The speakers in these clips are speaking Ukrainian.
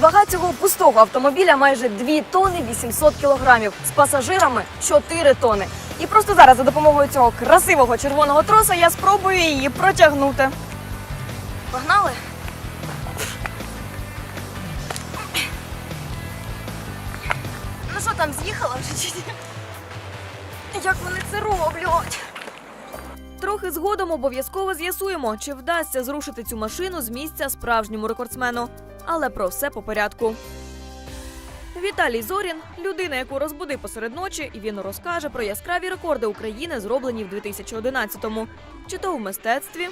Вага цього пустого автомобіля майже 2 тонни 800 кілограмів. З пасажирами 4 тони. І просто зараз за допомогою цього красивого червоного троса я спробую її протягнути. Погнали? Ну що там, з'їхала вже чи ні? Як вони це роблять? Трохи згодом обов'язково з'ясуємо, чи вдасться зрушити цю машину з місця справжньому рекордсмену. Але про все по порядку. Віталій Зорін людина, яку розбуди посеред ночі, і він розкаже про яскраві рекорди України, зроблені в 2011-му. Чи то в мистецтві,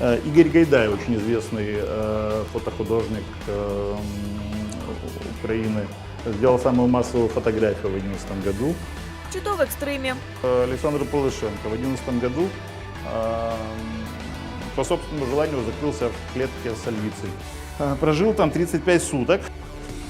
Э, Игорь Гайдай, очень известный э, фотохудожник э, м, Украины, сделал самую массовую фотографию в 2011 году. чи то в екстримі. Э, Александр Полышенко в 2011 году э, по собственному желанию закрылся в клетке с львицей. Э, Прожил там 35 суток.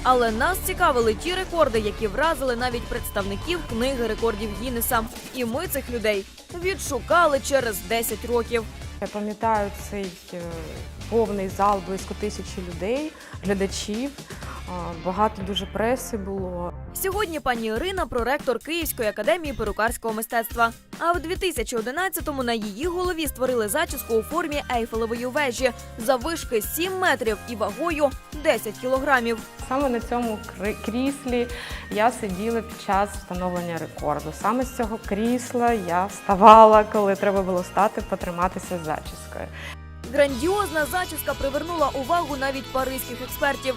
Але нас цікавили ті рекорди, які вразили навіть представників книги рекордів Гіннеса. І ми цих людей відшукали через 10 років. Я пам'ятаю цей е, повний зал близько тисячі людей, глядачів. Багато дуже преси було. Сьогодні пані Ірина проректор Київської академії перукарського мистецтва. А в 2011-му на її голові створили зачіску у формі ейфелевої вежі заввишки 7 метрів і вагою 10 кілограмів. Саме на цьому кріслі я сиділа під час встановлення рекорду. Саме з цього крісла я вставала, коли треба було стати, потриматися з зачіскою. Грандіозна зачіска привернула увагу навіть паризьких експертів.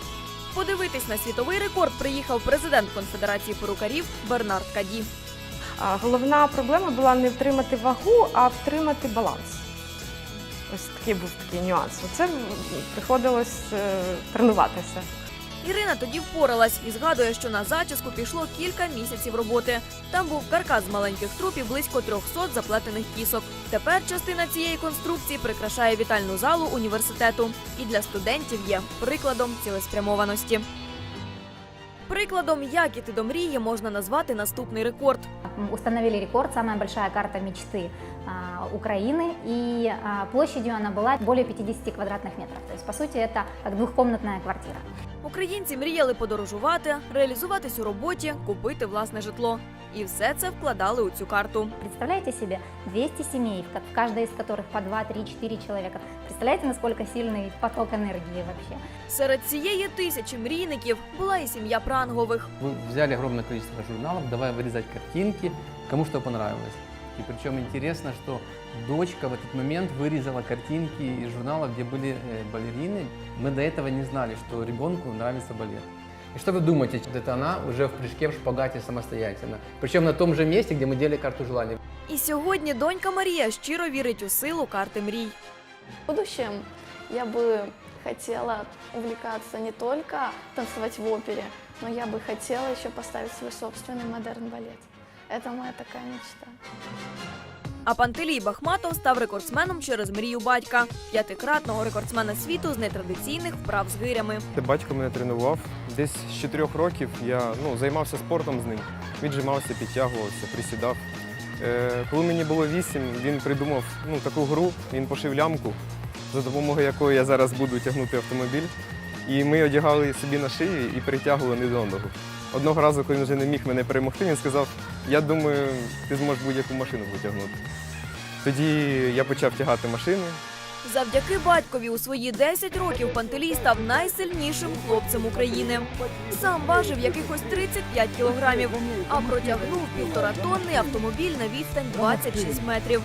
Подивитись на світовий рекорд приїхав президент Конфедерації перукарів Бернард Каді. Головна проблема була не втримати вагу, а втримати баланс. Ось такий був такий нюанс. Оце приходилось е, тренуватися. Ірина тоді впоралась і згадує, що на зачіску пішло кілька місяців роботи. Там був каркас з маленьких трупів близько 300 заплетених кісок. Тепер частина цієї конструкції прикрашає вітальну залу університету і для студентів є прикладом цілеспрямованості. Прикладом, як іти до мрії, можна назвати наступний рекорд. Установили рекорд, самая большая карта мечты а, Украины, и а, площадью она была более 50 квадратных метров. То есть, по сути, это как двухкомнатная квартира. Українці мріяли подорожувати, реалізуватись у роботі, купити власне житло. І все це вкладали у цю карту. Представляете себе 200 семей, в ка- в каждой из которых по 2, 3, 4 человека. Представляете, насколько сильный поток энергии вообще? Серед цієї тисячі мрійників була і сім'я Прангових. Вы взяли огромное количество журналов, давай вырезать картинки, кому что понравилось. И причем интересно, что дочка в этот момент вырезала картинки из журнала, где были э, балерины. Мы до этого не знали, что ребенку нравится балет. И что вы думаете, вот это она уже в прыжке в шпагате самостоятельно. Причем на том же месте, где мы делали карту желаний. І сьогодні донька Марія щиро вірить у силу карти мрій. В будущем я бы хотела увлекаться не только танцевать в опере, но я бы хотела еще поставить свой собственный модерн балет. Это моя такая мечта. А Пантелій Бахматов став рекордсменом через мрію батька, п'ятикратного рекордсмена світу з нетрадиційних вправ з гирями. Батько мене тренував. Десь з 4 років я ну, займався спортом з ним. Віджимався, підтягувався, присідав. Е, коли мені було 8, він придумав ну, таку гру, він пошив лямку, за допомогою якої я зараз буду тягнути автомобіль. І ми одягали собі на шиї і притягували не до ногу. Одного разу, коли він вже не міг мене перемогти, він сказав: Я думаю, ти зможеш будь-яку машину потягнути. Тоді я почав тягати машини, Завдяки батькові у свої 10 років Пантелій став найсильнішим хлопцем України. Сам важив якихось 35 кілограмів, а протягнув півтора тонни автомобіль на відстань 26 метрів.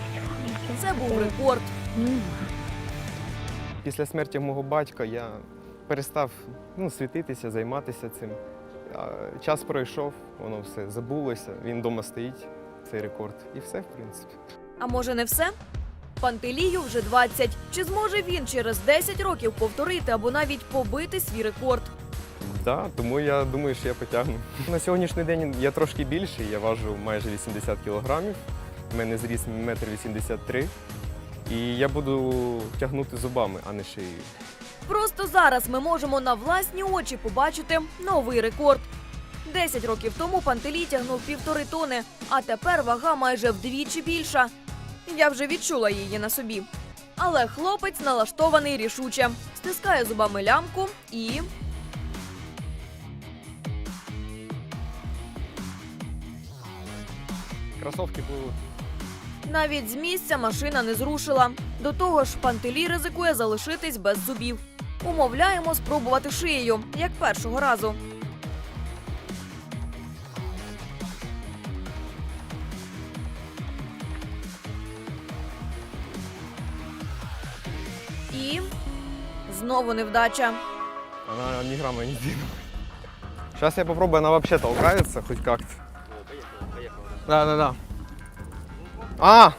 Це був рекорд. Після смерті мого батька я перестав ну, світитися, займатися цим. Час пройшов, воно все забулося, він вдома стоїть, цей рекорд. І все, в принципі. А може не все? Пантелію вже 20. Чи зможе він через 10 років повторити або навіть побити свій рекорд? Да, тому я думаю, що я потягну. На сьогоднішній день я трошки більший, я важу майже 80 кілограмів. У мене зріс 1,83 м. І я буду тягнути зубами, а не шиєю. Просто зараз ми можемо на власні очі побачити новий рекорд. Десять років тому пантелій тягнув півтори тони, а тепер вага майже вдвічі більша. Я вже відчула її на собі. Але хлопець налаштований рішуче, стискає зубами лямку і. Кросовки пливуть. Навіть з місця машина не зрушила. До того ж, пантелій ризикує залишитись без зубів. Умовляємо спробувати шиєю, як першого разу. І знову невдача. Она ни грамма не двинулась. Сейчас я попробую, она вообще толкается хоть как-то. Да, да, да. А!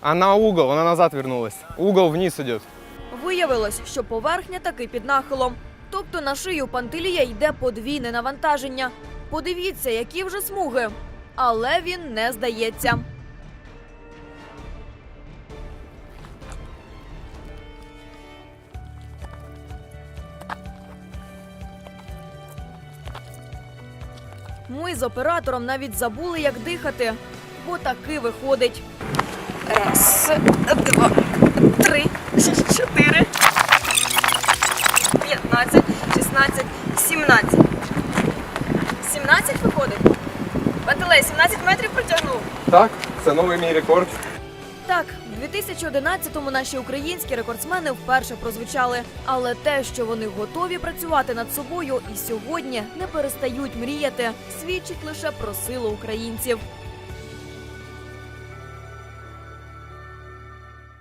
Она угол, она назад вернулась. Угол вниз идет. Виявилось, що поверхня таки під нахилом. Тобто на шию пантелія йде подвійне навантаження. Подивіться, які вже смуги. Але він не здається. Ми з оператором навіть забули, як дихати, бо таки виходить. Раз, два, три, чотири, п'ятнадцять, шістнадцять, сімнадцять. Сімнадцять виходить? Пантелей, 17 метрів протягнув. Так, це новий мій рекорд. Так, в 2011-му наші українські рекордсмени вперше прозвучали. Але те, що вони готові працювати над собою і сьогодні не перестають мріяти, свідчить лише про силу українців.